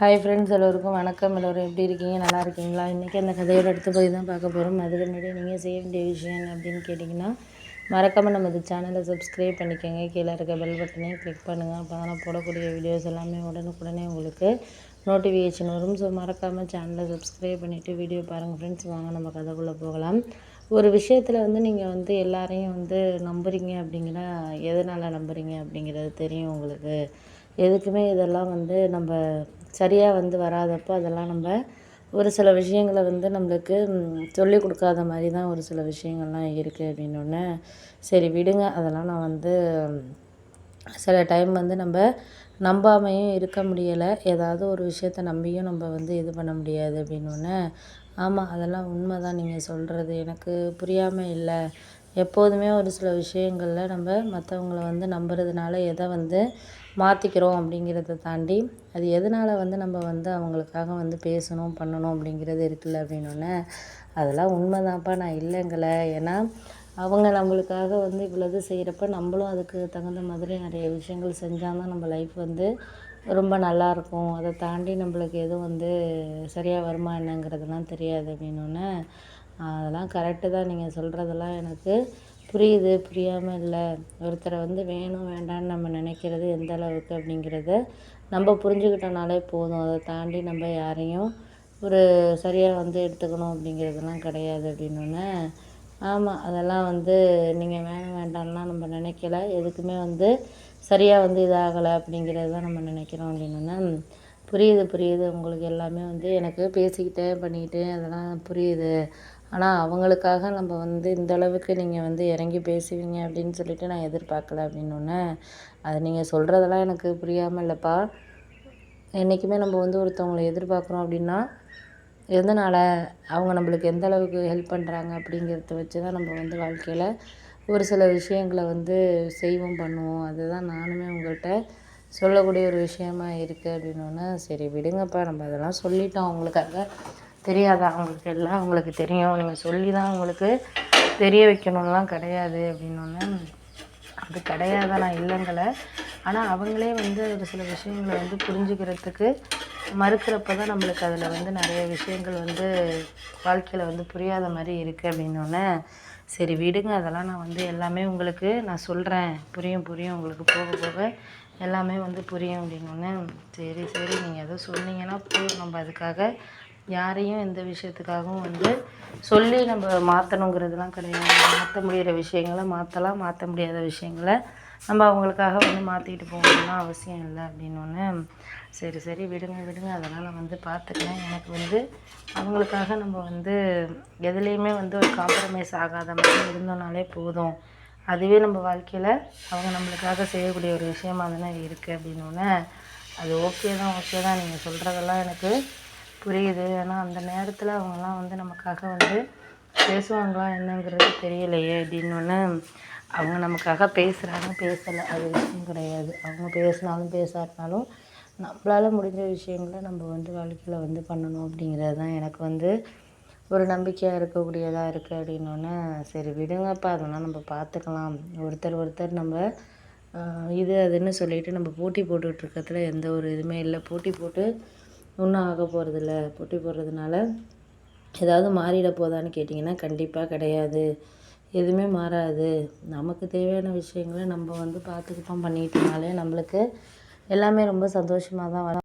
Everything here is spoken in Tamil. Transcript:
ஹாய் ஃப்ரெண்ட்ஸ் எல்லோருக்கும் வணக்கம். எல்லோரும் எப்படி இருக்கீங்க? நல்லா இருக்கீங்களா? இன்றைக்கி அந்த கதையோட அடுத்த போய் தான் பார்க்க போகிறோம் அதுக்கு முன்னாடி நீங்கள் செய்ய வேண்டிய விஷயம் அப்படின்னு கேட்டிங்கன்னா மறக்காமல் நமது சேனலை சப்ஸ்கிரைப் பண்ணிக்கோங்க. கீழே இருக்க பெல் பட்டனையும் கிளிக் பண்ணுங்கள் அப்போ தான் போடக்கூடிய வீடியோஸ் எல்லாமே உடனுக்குடனே உங்களுக்கு நோட்டிஃபிகேஷன் வரும். ஸோ மறக்காமல் சேனலை சப்ஸ்கிரைப் பண்ணிவிட்டு வீடியோ பாருங்கள் ஃப்ரெண்ட்ஸ் வாங்க நம்ம கதைக்குள்ளே போகலாம். ஒரு விஷயத்தில் வந்து நீங்கள் வந்து எல்லாரையும் வந்து நம்புறீங்க அப்படிங்கிற எதனால் நம்புறீங்க அப்படிங்கிறது தெரியும் உங்களுக்கு. எதுக்குமே இதெல்லாம் வந்து நம்ம சரியாக வந்து வராதப்போ அதெல்லாம் நம்ம ஒரு சில விஷயங்கள வந்து நம்மளுக்கு சொல்லிக் கொடுக்காத மாதிரி தான் ஒரு சில விஷயங்கள்லாம் இருக்குது அப்படின்னோடனே சரி விடுங்க. அதெல்லாம் நான் வந்து சில டைம் வந்து நம்ம நம்பாமையும் இருக்க முடியலை. ஏதாவது ஒரு விஷயத்த நம்பியும் நம்ம வந்து இது பண்ண முடியாது அப்படின்னோடனே ஆமாம் அதெல்லாம் உண்மை தான் நீங்கள் சொல்கிறது எனக்கு புரியாமல் இல்லை. எப்போதுமே ஒரு சில விஷயங்களில் நம்ம மற்றவங்கள வந்து நம்புறதுனால எதை வந்து மாற்றிக்கிறோம் அப்படிங்கிறத தாண்டி அது எதனால் வந்து நம்ம வந்து அவங்களுக்காக வந்து பேசணும் பண்ணணும் அப்படிங்கிறது இருக்குல்ல அப்படின்னோடனே அதெல்லாம் உண்மை தான்ப்பா நான் இல்லைங்கலை. ஏன்னா அவங்க நம்மளுக்காக வந்து இவ்வளவு செய்கிறப்ப நம்மளும் அதுக்கு தகுந்த மாதிரி நிறைய விஷயங்கள் செஞ்சால் தான் நம்ம லைஃப் வந்து ரொம்ப நல்லாயிருக்கும் அதை தாண்டி நம்மளுக்கு எதுவும் வந்து சரியாக வருமா என்னங்கிறதுலாம் தெரியாது அப்படின்னோடனே அதெல்லாம் கரெக்டு தான் நீங்கள் சொல்கிறதெல்லாம் எனக்கு புரியுது. புரியாமல் இல்லை. ஒருத்தரை வந்து வேணும் வேண்டான்னு நம்ம நினைக்கிறது எந்த அளவுக்கு அப்படிங்கிறத நம்ம புரிஞ்சுக்கிட்டோனாலே போதும். அதை தாண்டி நம்ம யாரையும் ஒரு சரியாக வந்து எடுத்துக்கணும் அப்படிங்கிறதெல்லாம் கிடையாது அப்படின்னோடனே ஆமாம் அதெல்லாம் வந்து நீங்கள் வேணும் வேண்டாம்லாம் நம்ம நினைக்கல. எதுக்குமே வந்து சரியாக வந்து இதாகலை அப்படிங்கிறது தான் நம்ம நினைக்கிறோம் அப்படின்னோடனே புரியுது புரியுது. உங்களுக்கு எல்லாமே வந்து எனக்கு பேசிக்கிட்டே பண்ணிக்கிட்டே அதெல்லாம் புரியுது. ஆனால் அவங்களுக்காக நம்ம வந்து இந்த அளவுக்கு நீங்கள் வந்து இறங்கி பேசுவீங்க அப்படின்னு சொல்லிட்டு நான் எதிர்பார்க்கல அப்படின்னோடனே அது நீங்கள் சொல்கிறதெல்லாம் எனக்கு புரியாமல் இல்லைப்பா. என்றைக்குமே நம்ம வந்து ஒருத்தவங்களை எதிர்பார்க்குறோம் அப்படின்னா எதனால் அவங்க நம்மளுக்கு எந்த அளவுக்கு ஹெல்ப் பண்ணுறாங்க அப்படிங்கிறத வச்சு தான் நம்ம வந்து வாழ்க்கையில் ஒரு சில விஷயங்களை வந்து செய்வோம் பண்ணுவோம். அதுதான் நானுமே உங்கள்கிட்ட சொல்லக்கூடிய ஒரு விஷயமா இருக்குது அப்படின்னோடனே சரி விடுங்கப்பா. நம்ம அதெல்லாம் சொல்லிட்டோம் அவங்களுக்காக. தெரியாதா அவங்களுக்கு எல்லாம்? அவங்களுக்கு தெரியும். நீங்கள் சொல்லி தான் அவங்களுக்கு தெரிய வைக்கணும்லாம் கிடையாது அப்படின்னோடனே அது கிடையாது? நான் இல்லைங்கலை. ஆனால் அவங்களே வந்து ஒரு சில விஷயங்களை வந்து புரிஞ்சுக்கிறதுக்கு மறுக்கிறப்ப தான் நம்மளுக்கு அதில் வந்து நிறைய விஷயங்கள் வந்து வாழ்க்கையில் வந்து புரியாத மாதிரி இருக்குது அப்படின்னோடனே சரி விடுங்க. அதெல்லாம் நான் வந்து எல்லாமே உங்களுக்கு நான் சொல்கிறேன் புரியும் புரியும். உங்களுக்கு போக போக எல்லாமே வந்து புரியும் அப்படின்னோடனே சரி சரி. நீங்கள் எதோ சொன்னீங்கன்னா போதும். நம்ம அதுக்காக யாரையும் எந்த விஷயத்துக்காகவும் வந்து சொல்லி நம்ம மாற்றணுங்கிறதுலாம் கிடையாது. மாற்ற முடிகிற விஷயங்கள மாற்றலாம் மாற்ற முடியாத விஷயங்கள நம்ம அவங்களுக்காக வந்து மாற்றிக்கிட்டு போகணும்லாம் அவசியம் இல்லை அப்படின்னோடனே சரி சரி விடுங்க விடுங்க அதனால் வந்து பார்த்துக்கிறேன். எனக்கு வந்து அவங்களுக்காக நம்ம வந்து எதுலேயுமே வந்து ஒரு காம்ப்ரமைஸ் ஆகாத மாதிரி இருந்தோம்னாலே போதும். அதுவே நம்ம வாழ்க்கையில் அவங்க நம்மளுக்காக செய்யக்கூடிய ஒரு விஷயமாக தானே இருக்குது அப்படின்னோடனே அது ஓகே தான் ஓகே தான். நீங்கள் சொல்கிறதெல்லாம் எனக்கு புரியுது. ஆனால் அந்த நேரத்தில் அவங்கெல்லாம் வந்து நமக்காக வந்து பேசுவாங்களா என்னங்கிறது தெரியலையே அப்படின்னோடனே அவங்க நமக்காக பேசுகிறாங்க பேசலை. அது விஷயம் கிடையாது. அவங்க பேசினாலும் பேசாட்டினாலும் நம்மளால் முடிஞ்ச விஷயங்கள நம்ம வந்து வாழ்க்கையில் வந்து பண்ணணும் அப்படிங்கிறது தான் எனக்கு வந்து ஒரு நம்பிக்கையாக இருக்கக்கூடியதாக இருக்குது அப்படின்னோடனே சரி விடுங்கப்பா அதெல்லாம் நம்ம பார்த்துக்கலாம் ஒருத்தர் ஒருத்தர் நம்ம இது அதுன்னு சொல்லிட்டு நம்ம போட்டி போட்டுக்கிட்டு இருக்கிறதுல எந்த ஒரு இதுவுமே இல்லை. போட்டி போட்டு ஒன்றும் ஆக போகிறதில்ல பொட்டி போடுறதுனால ஏதாவது மாறிட போதான்னு கேட்டிங்கன்னா கண்டிப்பாக கிடையாது. எதுவுமே மாறாது. நமக்கு தேவையான விஷயங்கள நம்ம வந்து பார்த்துக்கிட்டோம் பண்ணிக்கிட்டோம்னாலே நம்மளுக்கு எல்லாமே ரொம்ப சந்தோஷமாக தான் வரும்.